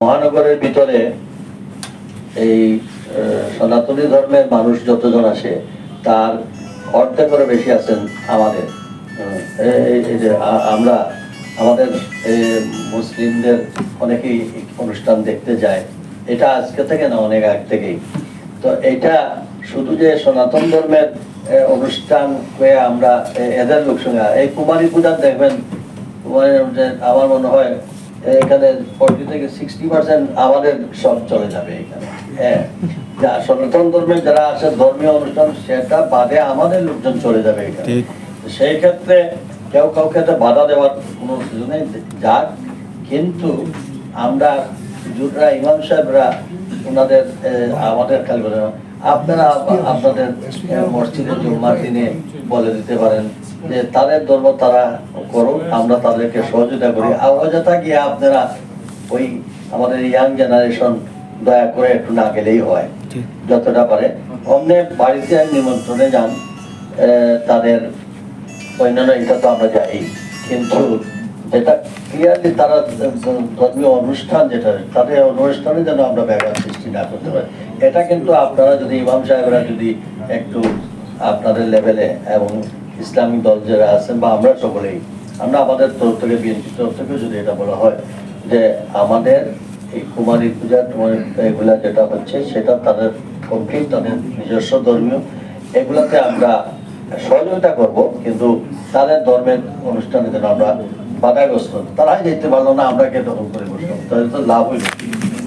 মহানগরের ভিতরে এই সনাতনী ধর্মের মানুষ যতজন আসে তার অর্ধেকেরও বেশি আছেন আমাদের। আমরা, আমাদের মুসলিমদের অনেকেই অনুষ্ঠান দেখতে যায়। এটা আজকে থেকে না, অনেক আগ থেকেই। তো এটা শুধু যে সনাতন ধর্মের অনুষ্ঠান হয়ে আমরা এদের লোকসংখ্যা এই কুমারী পূজা দেখবেন, কুমারী আমার মনে হয় এখানে ফোরটি থেকে সিক্সটি পার্সেন্ট আমাদের সব চলে যাবে এখানে। হ্যাঁ যা সনাতন যারা আছে ধর্মীয় অনুষ্ঠান সেটা বাদে আমাদের লোকজন চলে যাবে এখানে। সেই ক্ষেত্রে কেউ কাউকে তো বাধা দেওয়ার কোনো সুযোগ নেই। যাক কিন্তু আমরা হুজুররা ইমাম সাহেবরা ওনাদের আমাদের বলে না, আপনারা আপনাদের মসজিদে জুম্মার দিনে বলে দিতে পারেন যে তাদের ধর্ম তারা করুক আমরা তাদেরকে সহযোগিতা করি। আর অযথা গিয়ে আপনারা ওই আমাদের ইয়াং জেনারেশন দয়া করে একটু না গেলেই হয় যতটা পারে। অন্য বাড়িতে নিমন্ত্রণে যান তাদের অন্যান্য এটা তো আমরা যাই কিন্তু যেটা ক্লিয়ারলি তারা ধর্মীয় অনুষ্ঠান যেটা তাদের অনুষ্ঠানে যেন আমরা ব্যাঘাত সৃষ্টি না করতে পারি। এটা কিন্তু আপনারা যদি ইমাম সাহেবরা যদি একটু আপনাদের লেভেলে এবং ইসলামিক দল যারা আছেন বা আমরা সকলেই আমরা আমাদের তরফ থেকে বিএনপি তরফ থেকে যদি এটা বলা হয় যে আমাদের এই কুমারী পূজা এগুলা যেটা হচ্ছে, সেটা তাদের কমপ্লিট তাদের নিজস্ব ধর্মীয়, এগুলাতে আমরা সহযোগিতা করব, কিন্তু তাদের ধর্মের অনুষ্ঠানে যেন আমরা বাধাগ্রস্ত তারাই দেখতে পারল না, আমরা কে তখন করে বসলাম তাদের তো লাভ হইল?